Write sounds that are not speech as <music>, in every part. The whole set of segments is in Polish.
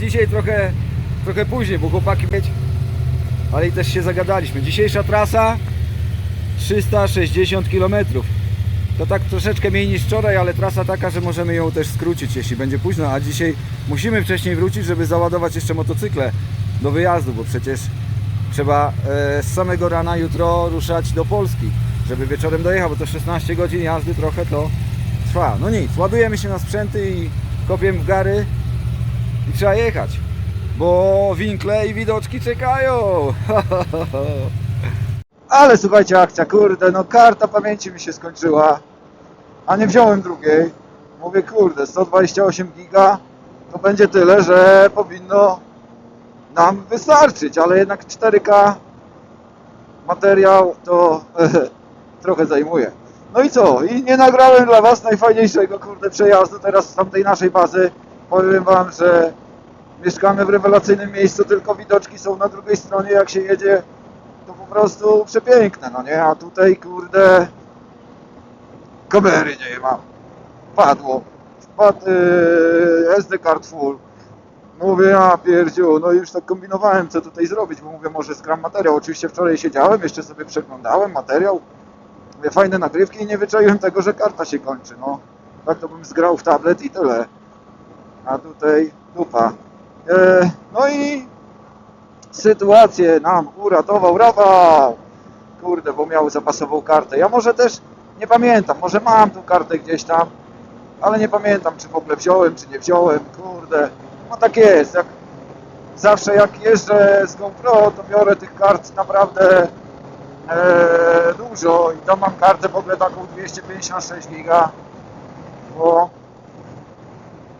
Dzisiaj trochę, trochę później, bo chłopaki mieć, ale i też się zagadaliśmy. Dzisiejsza trasa 360 km. To tak troszeczkę mniej niż wczoraj, ale trasa taka, że możemy ją też skrócić, jeśli będzie późno, a dzisiaj musimy wcześniej wrócić, żeby załadować jeszcze motocykle do wyjazdu, bo przecież trzeba e, z samego rana jutro ruszać do Polski, żeby wieczorem dojechał, bo to 16 godzin jazdy trochę to trwa. No nic, ładujemy się na sprzęty i kopiemy w gary i trzeba jechać, bo winkle i widoczki czekają. <laughs> Ale słuchajcie, akcja, kurde, no karta pamięci mi się skończyła, a nie wziąłem drugiej. Mówię, kurde, 128 giga to będzie tyle, że powinno nam wystarczyć, ale jednak 4K materiał to <laughs> trochę zajmuje. No i co? I nie nagrałem dla Was najfajniejszego kurde przejazdu teraz z tamtej naszej bazy. Powiem Wam, że mieszkamy w rewelacyjnym miejscu, tylko widoczki są na drugiej stronie, jak się jedzie to po prostu przepiękne, no nie? A tutaj kurde kamery nie mam. Padło. Wpadł yy, SD card full. Mówię, ja pierdziu, no już tak kombinowałem, co tutaj zrobić, bo mówię, może skram materiał. Oczywiście wczoraj siedziałem, jeszcze sobie przeglądałem materiał. Mówię, fajne nagrywki i nie wyczaiłem tego, że karta się kończy, no. Tak to bym zgrał w tablet i tyle. A tutaj dupa. E, no i sytuację nam uratował Rafał. Kurde, bo miał zapasową kartę. Ja może też nie pamiętam, może mam tu kartę gdzieś tam, ale nie pamiętam, czy w ogóle wziąłem, czy nie wziąłem. Kurde, no tak jest. Jak, zawsze jak jeżdżę z GoPro, to biorę tych kart naprawdę e, dużo i tam mam kartę w ogóle taką 256 giga, bo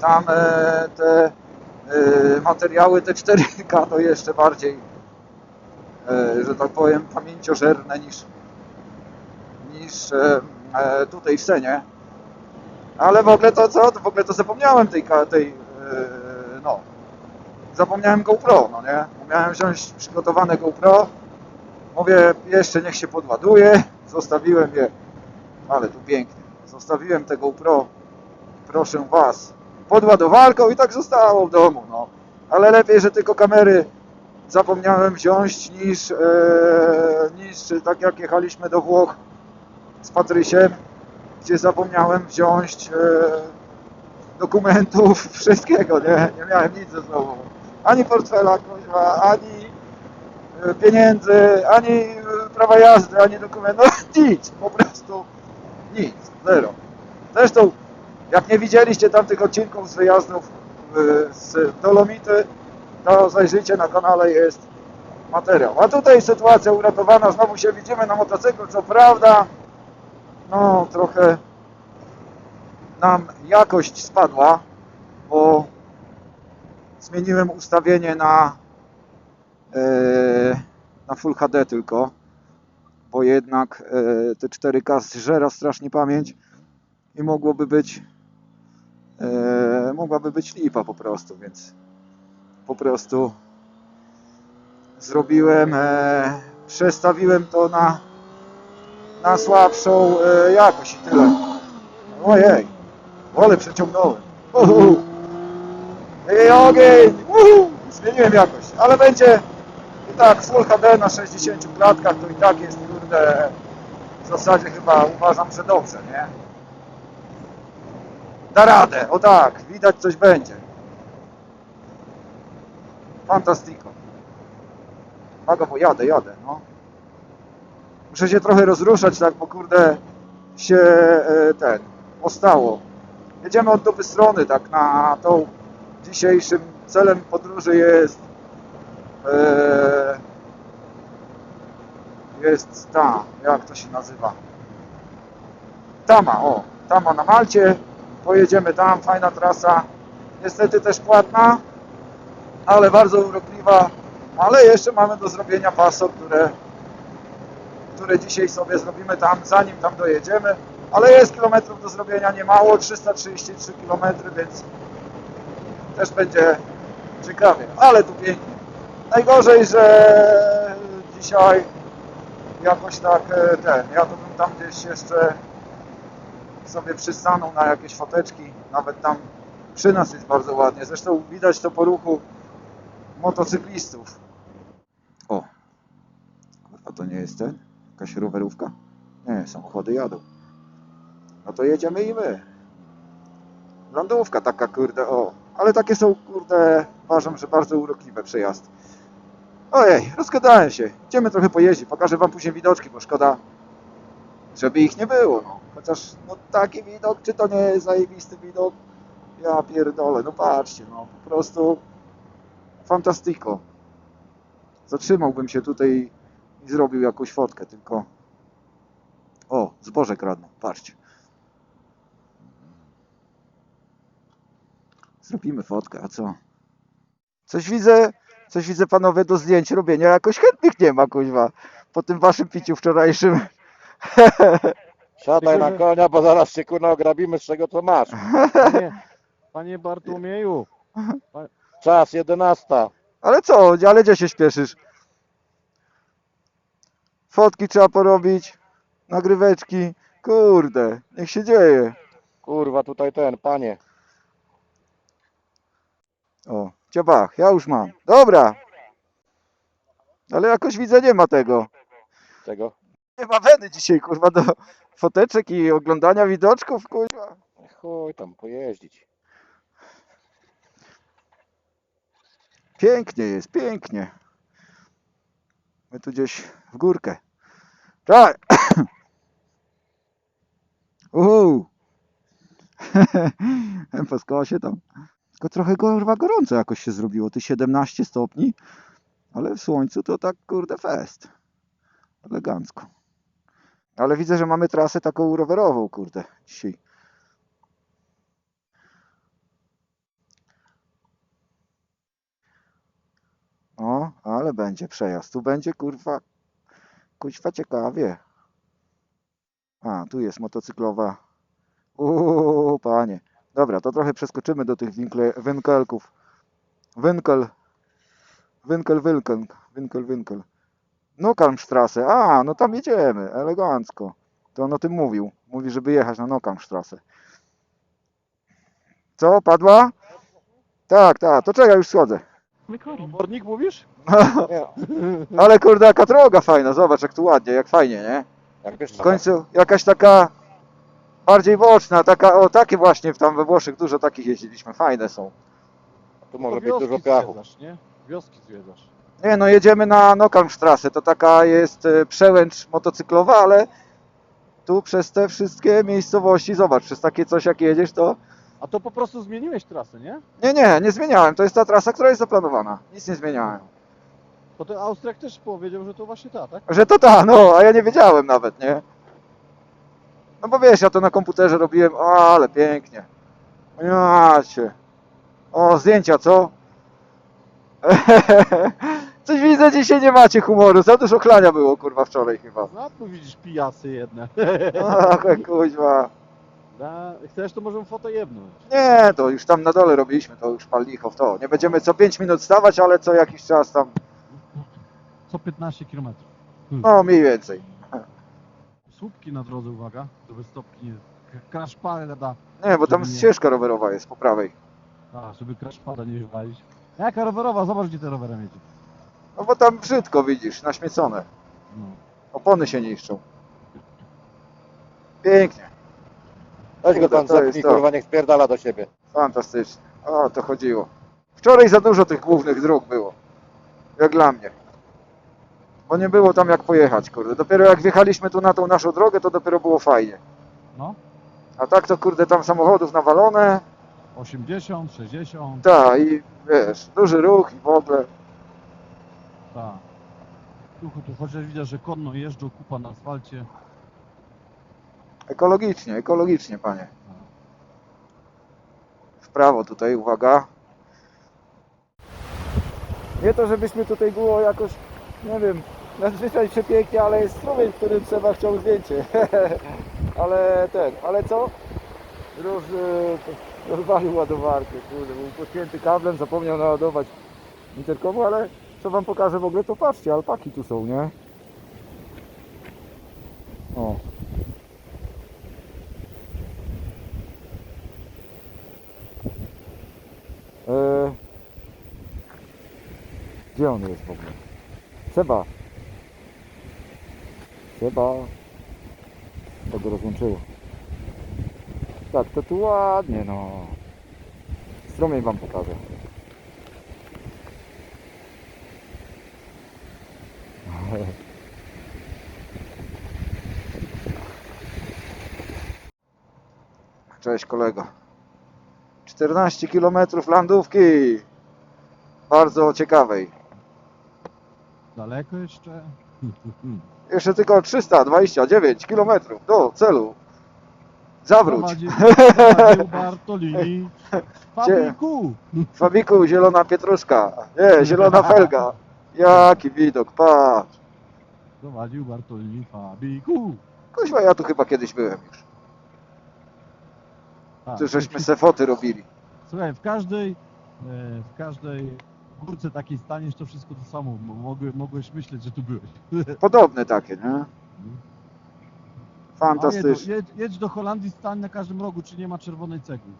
tam e, te e, materiały, te 4K to jeszcze bardziej, e, że tak powiem, pamięciożerne niż, niż tutaj w scenie. Ale w ogóle to co? W ogóle to zapomniałem tej, tej no, zapomniałem GoPro, no nie? Miałem wziąć przygotowane GoPro. Mówię, jeszcze niech się podładuje. Zostawiłem je, ale tu pięknie. Zostawiłem te GoPro, proszę Was, pod ładowarką i tak zostało w domu, no. Ale lepiej, że tylko kamery zapomniałem wziąć niż, e, niż tak jak jechaliśmy do Włoch z Patrysiem, gdzie zapomniałem wziąć e, dokumentów, <laughs> wszystkiego, nie? Nie miałem nic ze sobą. Ani portfela, kuźwa, ani e, pieniędzy, ani e, prawa jazdy, ani dokumentów, <laughs> nic, po prostu nic, zero. Zresztą, jak nie widzieliście tamtych odcinków z wyjazdów e, z Dolomity, to zajrzyjcie na kanale, jest materiał. A tutaj sytuacja uratowana, znowu się widzimy na motocyklu, co prawda, no trochę nam jakość spadła, bo zmieniłem ustawienie na, e, na Full HD tylko, bo jednak e, te 4K zżera strasznie pamięć i mogłoby być e, mogłaby być lipa po prostu, więc po prostu zrobiłem, e, przestawiłem to na, na słabszą e, jakość i tyle. Ojej, ale przeciągnąłem. Uhu. Ej, ogień! Uhu. Zmieniłem jakość, ale będzie i tak Full HD na 60 klatkach to i tak jest, kurde, w zasadzie chyba uważam, że dobrze, nie? Da radę, o tak, widać coś będzie. Fantastico. Uwaga, bo jadę, jadę, no. Muszę się trochę rozruszać, tak, bo kurde się e, ten, ostało. Jedziemy od dupy strony, tak, na tą dzisiejszym celem podróży jest e, jest ta, jak to się nazywa? Tama, o, Tama na Malcie. Pojedziemy tam, fajna trasa. Niestety też płatna, ale bardzo urokliwa. Ale jeszcze mamy do zrobienia paso, które, które dzisiaj sobie zrobimy tam, zanim tam dojedziemy. Ale jest kilometrów do zrobienia niemało, 333 km, więc też będzie ciekawie. Ale tu pięknie. Najgorzej, że dzisiaj jakoś tak e, ten, ja to bym tam gdzieś jeszcze sobie przystanął na jakieś foteczki, nawet tam Przy nas jest bardzo ładnie. Zresztą widać to po ruchu motocyklistów. O, kurwa, to nie jest ten? Jakaś rowerówka? Nie, samochody jadą. No to jedziemy i my. Lądówka taka, kurde, o. Ale takie są, kurde, uważam, że bardzo urokliwe przejazdy. Ojej, rozgadałem się. Idziemy trochę pojeździć. Pokażę wam później widoczki, bo szkoda, żeby ich nie było, no. Chociaż, no taki widok, czy to nie jest zajebisty widok? Ja pierdolę, no patrzcie, no po prostu fantastyko. Zatrzymałbym się tutaj i zrobił jakąś fotkę, tylko... O, zboże kradną, patrzcie. Zrobimy fotkę, a co? Coś widzę, coś widzę panowie do zdjęć robienia, jakoś chętnych nie ma, kuźwa. Po tym waszym piciu wczorajszym. <laughs> Siadaj na konia, bo zaraz się kurna ograbimy z czego co masz. Panie, panie Bartłomieju, Czas, 11. Ale co, ale gdzie się śpieszysz? Fotki trzeba porobić, nagryweczki. Kurde, niech się dzieje. Kurwa, tutaj ten, panie. O, ciabach, ja już mam. Dobra. Ale jakoś widzę, nie ma tego. Tego. Nie ma weny dzisiaj, kurwa, do foteczek i oglądania widoczków, kurwa. Chuj tam, pojeździć. Pięknie jest, pięknie. My tu gdzieś w górkę. Tak. <coughs> Uhu. <laughs> po skosie tam. Tylko trochę kurwa gorąco jakoś się zrobiło. Ty 17 stopni, ale w słońcu to tak kurde fest. Elegancko. Ale widzę, że mamy trasę taką rowerową, kurde, dzisiaj. O, ale będzie przejazd. Tu będzie kurwa. Kuźwa ciekawie. A, tu jest motocyklowa. Uuu, panie. Dobra, to trochę przeskoczymy do tych winkle, winkelków. Winkel. Winkel, winkel. Winkel, winkel. Nokalmstrasse. A, no tam jedziemy. Elegancko. To on o tym mówił. Mówi, żeby jechać na Nokalmstrasse. Co, padła? Tak, tak. To czekaj, już schodzę. obornik mówisz? <laughs> Nie, Ale kurde, jaka droga fajna, zobacz jak tu ładnie, jak fajnie, nie? jak wiesz W końcu jakaś taka bardziej boczna, taka, o takie właśnie tam we Włoszech dużo takich jeździliśmy, fajne są. tu może być wioski dużo piachu. Zwiedzasz, nie? Wioski zwiedzasz. Nie no, jedziemy na Nokalmstrasse, to taka jest e, przełęcz motocyklowa, ale tu przez te wszystkie miejscowości, zobacz, przez takie coś jak jedziesz to... A to po prostu zmieniłeś trasę, nie? Nie, nie, nie zmieniałem, to jest ta trasa, która jest zaplanowana, nic nie zmieniałem. Bo ten Austriak też powiedział, że to właśnie ta, tak? Że to ta, no, a ja nie wiedziałem nawet, nie? No bo wiesz, ja to na komputerze robiłem, o, ale pięknie. Ja cię. O, zdjęcia, co? <laughs> Coś widzę, dzisiaj nie macie humoru, za dużo chlania było, kurwa, wczoraj chyba. No, tu widzisz pijasy jedne. Ach, kuźwa. Da, chcesz, to możemy foto jebnąć. Nie, to już tam na dole robiliśmy, to już pal licho w to. Nie będziemy co 5 minut stawać, ale co jakiś czas tam, Co 15 km. no mniej więcej. Słupki na drodze, uwaga, żeby stopki nie... Crash pada, Nie, bo tam Żeby nie- ścieżka rowerowa jest po prawej. a, żeby crash pada nie wywalić. Jaka rowerowa? Zobacz, gdzie te rowerem jedzie. No bo tam brzydko widzisz, naśmiecone. Opony się niszczą. Pięknie, Weź go Kurde, tam to jest zepnij, to. kurwa, niech spierdala do siebie. fantastycznie. O, to chodziło. Wczoraj za dużo tych głównych dróg było. Jak dla mnie. Bo nie było tam jak pojechać, kurde. Dopiero jak wjechaliśmy tu na tą naszą drogę, to dopiero było fajnie. No, A tak to kurde tam samochodów nawalone, 80, 60, tak i wiesz, duży ruch i w ogóle. Tak. Tu, tu chociaż widać, że konno jeżdżą, kupa na asfalcie. Ekologicznie, ekologicznie, panie. W prawo tutaj, uwaga. Nie to, żebyśmy tutaj było jakoś, nie wiem, nadzwyczaj przepięknie, ale jest strumień, w którym trzeba chciał zdjęcie. <laughs> ale ten, ale co? Roz, e, rozwalił ładowarkę, kurde, był podpięty kablem, zapomniał naładować interkomu, ale co wam pokażę w ogóle, to patrzcie, alpaki tu są, nie? O. Yy. Gdzie on jest w ogóle? Seba. Seba. To go rozłączyło. Tak, to tu ładnie, no. Strumień wam pokażę. Cześć kolego. 14 km landówki. Bardzo ciekawej. Daleko jeszcze? <laughs> Jeszcze tylko 329 km do celu. Zawróć. Prowadzi- <laughs> prowadził Bartolini. Fabiku! Fabiku, zielona pietruszka. Nie, zielona <laughs> felga. Jaki widok, patrz. Prowadził Bartolini Fabiku. Kuźwa, ja tu chyba kiedyś byłem już. Tak, Tu żeśmy se foty robili. Słuchaj, w każdej, e, w każdej górce takiej staniesz, to wszystko to samo. Mo- Mogły, mogłeś myśleć, że tu byłeś. <laughs> Podobne takie, nie? A Fantastycznie. jedź, jedź, jedź do Holandii, stań na każdym rogu, czy nie ma czerwonej cegły.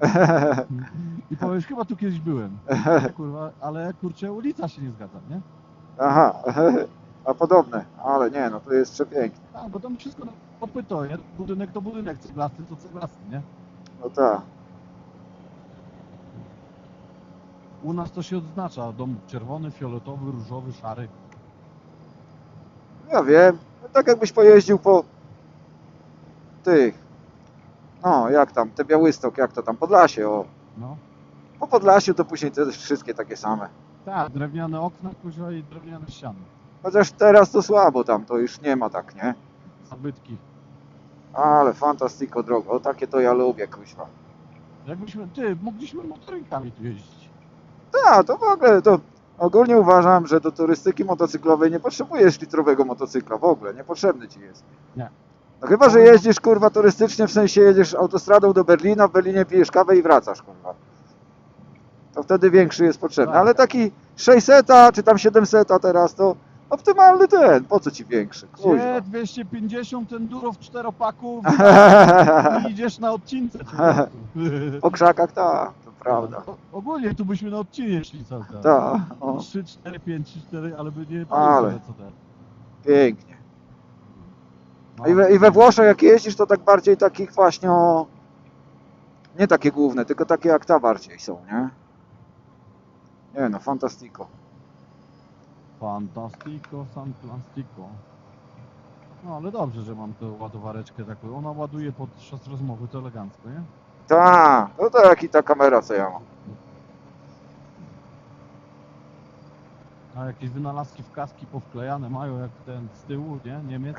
<laughs> I powiesz, chyba tu kiedyś byłem. <laughs> Kurwa, ale kurczę, ulica się nie zgadza, nie? Aha, a podobne. Ale nie, no to jest przepięknie. Tak, bo tam wszystko nie? Budynek to budynek, ceglasty to ceglasty, nie? No tak. U nas to się odznacza, dom czerwony, fioletowy, różowy, szary. Ja wiem. No Tak jakbyś pojeździł po tych. No, jak tam, te Białystok, jak to tam, Podlasie, o. No. Po Podlasiu to później te wszystkie takie same. Tak, drewniane okna, kuźwa i drewniane ściany. Chociaż teraz to słabo tam, to już nie ma tak, nie? Zabytki. Ale fantastyko drogo, o takie to ja lubię, kuźwa. Jakbyśmy, ty, mogliśmy motorynkami tu jeździć. Tak, to w ogóle, to ogólnie uważam, że do turystyki motocyklowej nie potrzebujesz litrowego motocykla, w ogóle, niepotrzebny ci jest. Nie. No chyba, że jeździsz, kurwa, turystycznie, w sensie jedziesz autostradą do Berlina, w Berlinie pijesz kawę i wracasz, kurwa. To wtedy większy jest potrzebny, Tak. ale taki 600 czy tam 700 teraz, to optymalny ten, po co ci większy, Gdzie kuźwa. 250 enduro w czteropaku <laughs> i idziesz na odcince. po prostu. Krzakach, tak, to prawda. O, ogólnie tu byśmy na odcinie szli cały czas. Tak, o. 3, 4, 5, 3, 4, ale by nie Ale. pamiętam co teraz. Pięknie. No. I we, I we Włoszech jak jeździsz, to tak bardziej takich właśnie o... Nie takie główne, tylko takie jak ta bardziej są, nie? Nie no, fantastico. Fantastico, fantastico. No ale dobrze, że mam tę ładowareczkę taką. Ona ładuje podczas rozmowy, to elegancko, nie? Ta, no to jak i ta kamera co ja mam. A jakieś wynalazki w kaski powklejane mają, jak ten z tyłu, nie? Niemiec.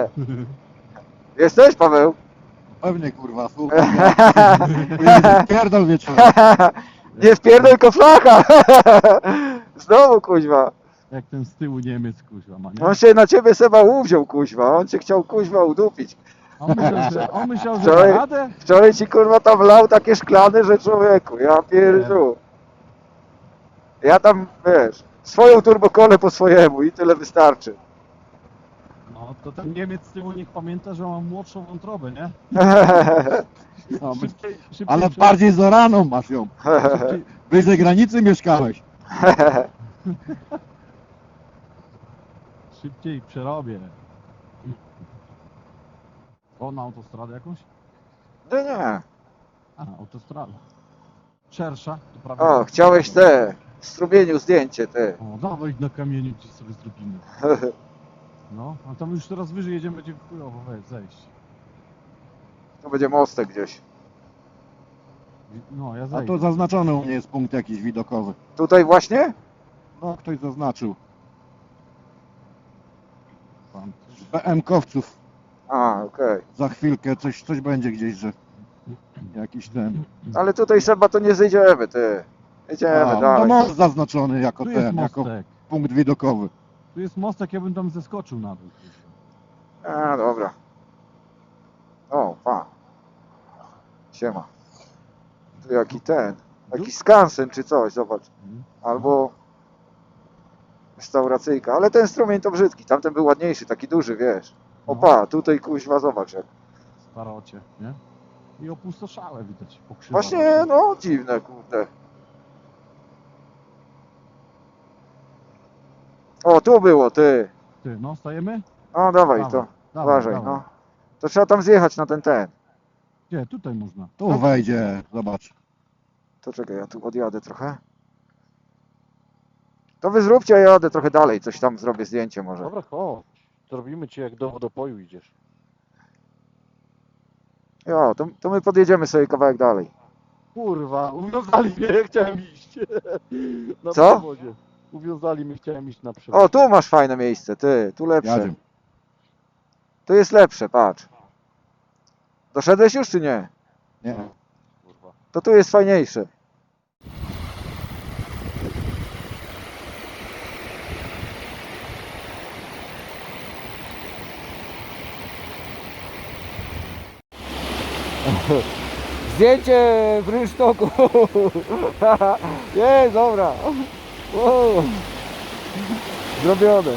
<laughs> <laughs> Jesteś Paweł? Pewnie kurwa, słuchaj. <laughs> Pierdol wieczór. Nie wpierdol tylko flacha! Znowu kuźwa. Jak ten z tyłu Niemiec, kuźwa, ma, nie? On się na ciebie Seba uwziął kuźwa. On cię chciał kuźwa udupić. On myślał, że, on myślał, że Wczoraj- radę? Wczoraj ci kurwa tam lał takie szklany, że człowieku, ja pierdziu. Ja tam, wiesz, swoją turbokolę po swojemu i tyle wystarczy. No to ten Niemiec z tyłu niech pamięta, że mam młodszą wątrobę, nie? <laughs> No, my- Szybciej, szybciej, ale prze- bardziej zoraną masz ją. <laughs> Wyżej granicy mieszkałeś. <laughs> szybciej przerobię. O, na autostradę jakąś? Nie, nie. A, autostrada. Szersza, to prawda. O, chciałeś te, w strumieniu zdjęcie te. O, dawaj na kamieniu gdzieś sobie zrobimy. No, a tam już teraz wyżej jedziemy, będzie chujowo weź, zejść. To będzie mostek gdzieś. No, ja A zejdę. tu zaznaczony u mnie jest punkt jakiś widokowy. Tutaj właśnie? No, ktoś zaznaczył. BM-kowców. A, okej. Za chwilkę coś, coś będzie gdzieś, że jakiś ten. Ale tutaj Seba to nie zejdziemy, ty. Jedziemy A, no dalej. most zaznaczony jako Tu jest ten, jako mostek. punkt widokowy. Tu jest mostek, ja bym tam zeskoczył na dół. A, dobra. O, pa. Siema. Tu jaki ten, jakiś skansen czy coś, zobacz. Mhm. Albo restauracyjka. Ale ten strumień to brzydki, tamten był ładniejszy, taki duży, wiesz. No. Opa, tutaj kuźwa, zobacz jak. Starocie, nie? I opustoszałe widać, pokrzywa. Właśnie, no, dziwne, kurde. O, tu było, ty. Ty, no stajemy? No dawaj, Dawaj, to Dawaj, uważaj, dawaj. no. To trzeba tam zjechać na ten ten. Gdzie? Tutaj można. Tu wejdzie, zobacz. To czekaj, ja tu odjadę trochę. To wy zróbcie, a ja jadę trochę dalej, coś tam zrobię zdjęcie może. Dobra, chodź. Zrobimy ci jak do wodopoju idziesz. Jo, to, to my podjedziemy sobie kawałek dalej. Kurwa, uwiązali mnie, ja chciałem iść. <laughs> Na Co? przewodzie. Uwiązali mnie, chciałem iść na przewód. O, tu masz fajne miejsce, ty, tu lepsze. Jadę. Tu jest lepsze, patrz. Doszedłeś już czy nie? Nie. Kurwa. To tu jest fajniejsze. <laughs> Zdjęcie w rynsztoku. <laughs> Jest, dobra. Zrobione.